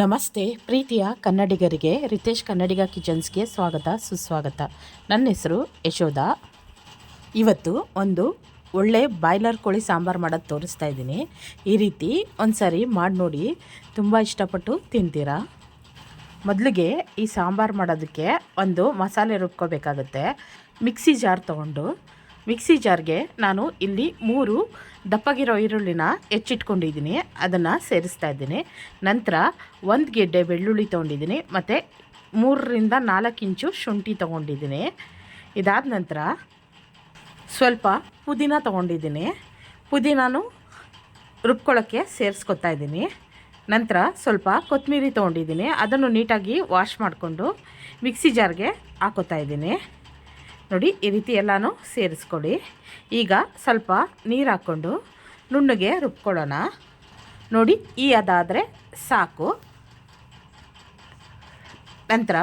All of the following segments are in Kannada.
ನಮಸ್ತೆ, ಪ್ರೀತಿಯ ಕನ್ನಡಿಗರಿಗೆ, ರಿತೇಶ್ ಕನ್ನಡಿಗ ಕಿಚನ್ಸ್ಗೆ ಸ್ವಾಗತ, ಸುಸ್ವಾಗತ. ನನ್ನ ಹೆಸರು ಯಶೋಧ. ಇವತ್ತು ಒಂದು ಒಳ್ಳೆ ಬಾಯ್ಲರ್ ಕೋಳಿ ಸಾಂಬಾರು ಮಾಡೋದು ತೋರಿಸ್ತಾ ಇದ್ದೀನಿ. ಈ ರೀತಿ ಒಂದು ಸಾರಿ ಮಾಡಿ ನೋಡಿ, ತುಂಬ ಇಷ್ಟಪಟ್ಟು ತಿಂತೀರಾ? ಮೊದಲಿಗೆ ಈ ಸಾಂಬಾರು ಮಾಡೋದಕ್ಕೆ ಒಂದು ಮಸಾಲೆ ರುಬ್ಕೋಬೇಕಾಗುತ್ತೆ. ಮಿಕ್ಸಿ ಜಾರ್ ತೊಗೊಂಡು ಮಿಕ್ಸಿ ಜಾರ್ಗೆ ನಾನು ಇಲ್ಲಿ ಮೂರು ದಪ್ಪಗಿರೋ ಈರುಳ್ಳಿನ ಹೆಚ್ಚಿಟ್ಕೊಂಡಿದ್ದೀನಿ. ಅದನ್ನು ಸೇರಿಸ್ತಾ ಇದ್ದೀನಿ. ನಂತರ ಒಂದು ಗೆಡ್ಡೆ ಬೆಳ್ಳುಳ್ಳಿ ತೊಗೊಂಡಿದ್ದೀನಿ. ಮತ್ತು ಮೂರರಿಂದ ನಾಲ್ಕು ಇಂಚು ಶುಂಠಿ ತೊಗೊಂಡಿದ್ದೀನಿ. ಇದಾದ ನಂತರ ಸ್ವಲ್ಪ ಪುದೀನ ತೊಗೊಂಡಿದ್ದೀನಿ. ಪುದೀನೂ ರುಬ್ಕೊಳ್ಳೋಕ್ಕೆ ಸೇರಿಸ್ಕೊತಾ ಇದ್ದೀನಿ. ನಂತರ ಸ್ವಲ್ಪ ಕೊತ್ತಂಬರಿ ತೊಗೊಂಡಿದ್ದೀನಿ. ಅದನ್ನು ನೀಟಾಗಿ ವಾಶ್ ಮಾಡಿಕೊಂಡು ಮಿಕ್ಸಿ ಜಾರ್ಗೆ ಹಾಕೋತಾ ಇದ್ದೀನಿ. ನೋಡಿ, ಈ ರೀತಿ ಎಲ್ಲನೂ ಸೇರಿಸ್ಕೊಳ್ಳಿ ಈಗ ಸ್ವಲ್ಪ ನೀರು ಹಾಕ್ಕೊಂಡು ನುಣ್ಣಗೆ ರುಬ್ಕೊಳ್ಳೋಣ. ನೋಡಿ, ಈ ಅದಾದರೆ ಸಾಕು. ನಂತರ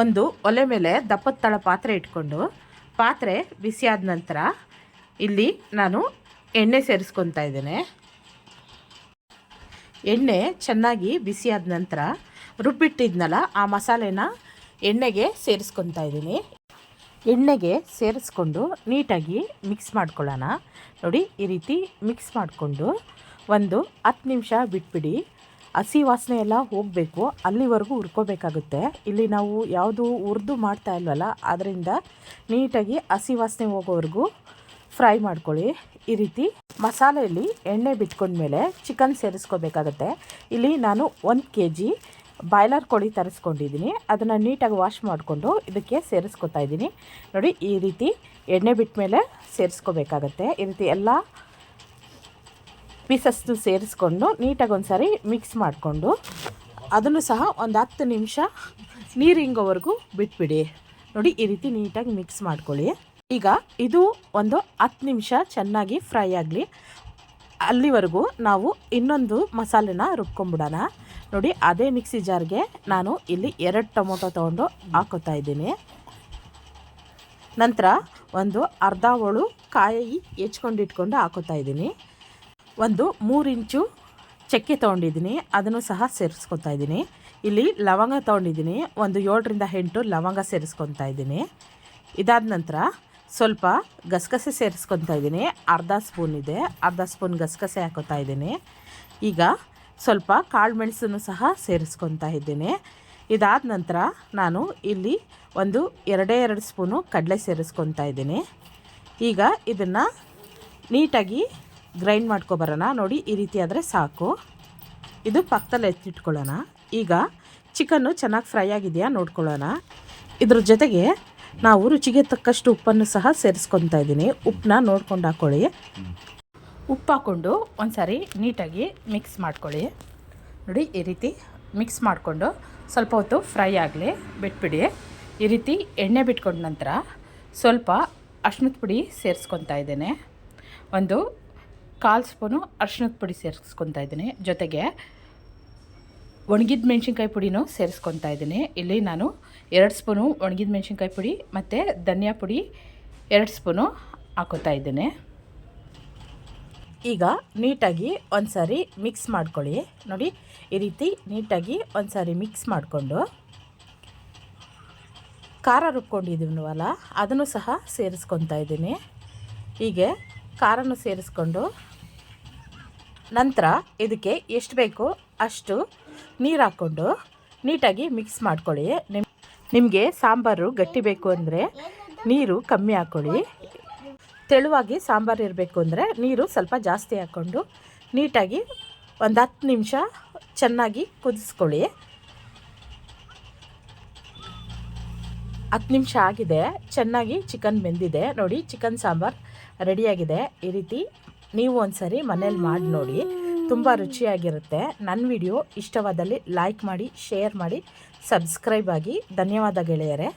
ಒಂದು ಒಲೆ ಮೇಲೆ ದಪ್ಪದ ತಳ ಪಾತ್ರೆ ಇಟ್ಕೊಂಡು, ಪಾತ್ರೆ ಬಿಸಿಯಾದ ನಂತರ ಇಲ್ಲಿ ನಾನು ಎಣ್ಣೆ ಸೇರಿಸ್ಕೊತಾ ಇದ್ದೇನೆ. ಎಣ್ಣೆ ಚೆನ್ನಾಗಿ ಬಿಸಿಯಾದ ನಂತರ ರುಬ್ಬಿಟ್ಟಿದ್ನಲ್ಲ, ಆ ಮಸಾಲೆನ ಎಣ್ಣೆಗೆ ಸೇರಿಸ್ಕೊತಾ ಇದ್ದೀನಿ. ಎಣ್ಣೆಗೆ ಸೇರಿಸ್ಕೊಂಡು ನೀಟಾಗಿ ಮಿಕ್ಸ್ ಮಾಡ್ಕೊಳ್ಳೋಣ. ನೋಡಿ, ಈ ರೀತಿ ಮಿಕ್ಸ್ ಮಾಡಿಕೊಂಡು ಒಂದು ಹತ್ತು ನಿಮಿಷ ಬಿಟ್ಬಿಡಿ. ಹಸಿ ವಾಸನೆ ಎಲ್ಲ ಹೋಗಬೇಕು, ಅಲ್ಲಿವರೆಗೂ ಹುರ್ಕೋಬೇಕಾಗುತ್ತೆ. ಇಲ್ಲಿ ನಾವು ಯಾವುದು ಹುರಿದು ಮಾಡ್ತಾ ಇಲ್ವಲ್ಲ, ಅದರಿಂದ ನೀಟಾಗಿ ಹಸಿ ವಾಸನೆ ಹೋಗೋವರೆಗೂ ಫ್ರೈ ಮಾಡ್ಕೊಳ್ಳಿ. ಈ ರೀತಿ ಮಸಾಲೆಯಲ್ಲಿ ಎಣ್ಣೆ ಬಿಟ್ಕೊಂಡ್ಮೇಲೆ ಚಿಕನ್ ಸೇರಿಸ್ಕೋಬೇಕಾಗತ್ತೆ. ಇಲ್ಲಿ ನಾನು ಒಂದು ಕೆ ಜಿ ಬಾಯ್ಲರ್ ಕೋಳಿ ತರಿಸ್ಕೊಂಡಿದ್ದೀನಿ. ಅದನ್ನು ನೀಟಾಗಿ ವಾಶ್ ಮಾಡಿಕೊಂಡು ಇದಕ್ಕೆ ಸೇರಿಸ್ಕೊತಾ ಇದ್ದೀನಿ. ನೋಡಿ, ಈ ರೀತಿ ಎಣ್ಣೆ ಬಿಟ್ಟ ಮೇಲೆ ಸೇರಿಸ್ಕೋಬೇಕಾಗತ್ತೆ. ಈ ರೀತಿ ಎಲ್ಲ ಪೀಸಸ್ನು ಸೇರಿಸ್ಕೊಂಡು ನೀಟಾಗಿ ಒಂದು ಸಾರಿ ಮಿಕ್ಸ್ ಮಾಡಿಕೊಂಡು ಅದನ್ನು ಸಹ ಒಂದು ಹತ್ತು ನಿಮಿಷ ನೀರು ಹಿಂಗೋವರೆಗೂ ಬಿಟ್ಬಿಡಿ. ನೋಡಿ, ಈ ರೀತಿ ನೀಟಾಗಿ ಮಿಕ್ಸ್ ಮಾಡ್ಕೊಳ್ಳಿ. ಈಗ ಇದು ಒಂದು ಹತ್ತು ನಿಮಿಷ ಚೆನ್ನಾಗಿ ಫ್ರೈ ಆಗಲಿ. ಅಲ್ಲಿವರೆಗೂ ನಾವು ಇನ್ನೊಂದು ಮಸಾಲೆನ ರುಬ್ಕೊಂಬಿಡೋಣ. ನೋಡಿ, ಅದೇ ಮಿಕ್ಸಿ ಜಾರ್ಗೆ ನಾನು ಇಲ್ಲಿ ಎರಡು ಟೊಮೊಟೊ ತೊಗೊಂಡು ಹಾಕೋತಾ ಇದ್ದೀನಿ. ನಂತರ ಒಂದು ಅರ್ಧ ಹೋಳು ಕಾಯಿ ಹೆಚ್ಕೊಂಡು ಇಟ್ಕೊಂಡು ಹಾಕೋತಾ ಇದ್ದೀನಿ. ಒಂದು ಮೂರು ಇಂಚು ಚಕ್ಕೆ ತೊಗೊಂಡಿದ್ದೀನಿ, ಅದನ್ನು ಸಹ ಸೇರಿಸ್ಕೊತಾ ಇದ್ದೀನಿ. ಇಲ್ಲಿ ಲವಂಗ ತೊಗೊಂಡಿದ್ದೀನಿ, ಒಂದು ಏಳರಿಂದ ಎಂಟು ಲವಂಗ ಸೇರಿಸ್ಕೊತಾ ಇದ್ದೀನಿ. ಇದಾದ ನಂತರ ಸ್ವಲ್ಪ ಗಸಗಸೆ ಸೇರಿಸ್ಕೊತಾ ಇದ್ದೀನಿ. ಅರ್ಧ ಸ್ಪೂನ್ ಇದೆ, ಅರ್ಧ ಸ್ಪೂನ್ ಗಸಗಸೆ ಹಾಕೋತಾ ಇದ್ದೀನಿ. ಈಗ ಸ್ವಲ್ಪ ಕಾಳು ಮೆಣಸನ್ನು ಸಹ ಸೇರಿಸ್ಕೊತಾ ಇದ್ದೀನಿ. ಇದಾದ ನಂತರ ನಾನು ಇಲ್ಲಿ ಒಂದು ಎರಡೇ ಎರಡು ಸ್ಪೂನು ಕಡಲೆ ಸೇರಿಸ್ಕೊತಾ ಇದ್ದೀನಿ. ಈಗ ಇದನ್ನು ನೀಟಾಗಿ ಗ್ರೈಂಡ್ ಮಾಡ್ಕೊಬರೋಣ ನೋಡಿ, ಈ ರೀತಿ ಆದರೆ ಸಾಕು. ಇದು ಪಕ್ಕದಲ್ಲಿ ಎತ್ತಿಟ್ಕೊಳ್ಳೋಣ. ಈಗ ಚಿಕನ್ನು ಚೆನ್ನಾಗಿ ಫ್ರೈ ಆಗಿದೆಯಾ ನೋಡ್ಕೊಳ್ಳೋಣ. ಇದ್ರ ಜೊತೆಗೆ ನಾವು ರುಚಿಗೆ ತಕ್ಕಷ್ಟು ಉಪ್ಪನ್ನು ಸಹ ಸೇರಿಸ್ಕೊತಾ ಇದ್ದೀನಿ. ಉಪ್ಪನ್ನ ನೋಡ್ಕೊಂಡು ಹಾಕ್ಕೊಳ್ಳಿ ಉಪ್ಪು ಹಾಕ್ಕೊಂಡು ಒಂದು ಸಾರಿ ನೀಟಾಗಿ ಮಿಕ್ಸ್ ಮಾಡ್ಕೊಳ್ಳಿ. ನೋಡಿ, ಈ ರೀತಿ ಮಿಕ್ಸ್ ಮಾಡಿಕೊಂಡು ಸ್ವಲ್ಪ ಹೊತ್ತು ಫ್ರೈ ಆಗಲಿ, ಬಿಟ್ಬಿಡಿ. ಈ ರೀತಿ ಎಣ್ಣೆ ಬಿಟ್ಕೊಂಡ ನಂತರ ಸ್ವಲ್ಪ ಅರ್ಶಿನದ ಪುಡಿ ಸೇರಿಸ್ಕೊತಾ ಇದ್ದೇನೆ. ಒಂದು ಕಾಲು ಸ್ಪೂನು ಅರ್ಶಿನದ ಪುಡಿ ಸೇರಿಸ್ಕೊತಾ ಇದ್ದೀನಿ. ಜೊತೆಗೆ ಒಣಗಿದ ಮೆಣಸಿನ್ಕಾಯಿ ಪುಡಿನೂ ಸೇರಿಸ್ಕೊತಾ ಇದ್ದೀನಿ. ಇಲ್ಲಿ ನಾನು ಎರಡು ಸ್ಪೂನು ಒಣಗಿದ ಮೆಣಸಿನ್ಕಾಯಿ ಪುಡಿ ಮತ್ತು ಧನಿಯಾ ಪುಡಿ ಎರಡು ಸ್ಪೂನು ಹಾಕೋತಾ ಇದ್ದೇನೆ. ಈಗ ನೀಟಾಗಿ ಒಂದು ಸಾರಿ ಮಿಕ್ಸ್ ಮಾಡ್ಕೊಳ್ಳಿ. ನೋಡಿ, ಈ ರೀತಿ ನೀಟಾಗಿ ಒಂದು ಸಾರಿ ಮಿಕ್ಸ್ ಮಾಡಿಕೊಂಡು ಖಾರ ರುಬ್ಕೊಂಡಿದ್ದೀವಲ್ಲ ಅದನ್ನು ಸಹ ಸೇರಿಸ್ಕೊತಾ ಇದ್ದೀನಿ. ಹೀಗೆ ಖಾರನು ಸೇರಿಸ್ಕೊಂಡು ನಂತರ ಇದಕ್ಕೆ ಎಷ್ಟು ಬೇಕೋ ಅಷ್ಟು ನೀರು ಹಾಕ್ಕೊಂಡು ನೀಟಾಗಿ ಮಿಕ್ಸ್ ಮಾಡ್ಕೊಳ್ಳಿ. ನಿಮ್ಮ ನಿಮಗೆ ಸಾಂಬಾರು ಗಟ್ಟಿ ಬೇಕು ಅಂದರೆ ನೀರು ಕಮ್ಮಿ ಹಾಕ್ಕೊಳ್ಳಿ. ತೆಳುವಾಗಿ ಸಾಂಬಾರು ಇರಬೇಕು ಅಂದರೆ ನೀರು ಸ್ವಲ್ಪ ಜಾಸ್ತಿ ಹಾಕ್ಕೊಂಡು ನೀಟಾಗಿ ಒಂದು ಹತ್ತು ನಿಮಿಷ ಚೆನ್ನಾಗಿ ಕುದಿಸ್ಕೊಳ್ಳಿ. ಹತ್ತು ನಿಮಿಷ ಆಗಿದೆ, ಚೆನ್ನಾಗಿ ಚಿಕನ್ ಬೆಂದಿದೆ. ನೋಡಿ, ಚಿಕನ್ ಸಾಂಬಾರು ರೆಡಿಯಾಗಿದೆ. ಈ ರೀತಿ ನೀವು ಒಂದು ಸರಿ ಮನೇಲಿ ಮಾಡಿ ನೋಡಿ, ತುಂಬ ರುಚಿಯಾಗಿರುತ್ತೆ. ನನ್ನ ವಿಡಿಯೋ ಇಷ್ಟವಾದಲ್ಲಿ ಲೈಕ್ ಮಾಡಿ, ಶೇರ್ ಮಾಡಿ, ಸಬ್ಸ್ಕ್ರೈಬ್ ಆಗಿ. ಧನ್ಯವಾದ ಗೆಳೆಯರೆ.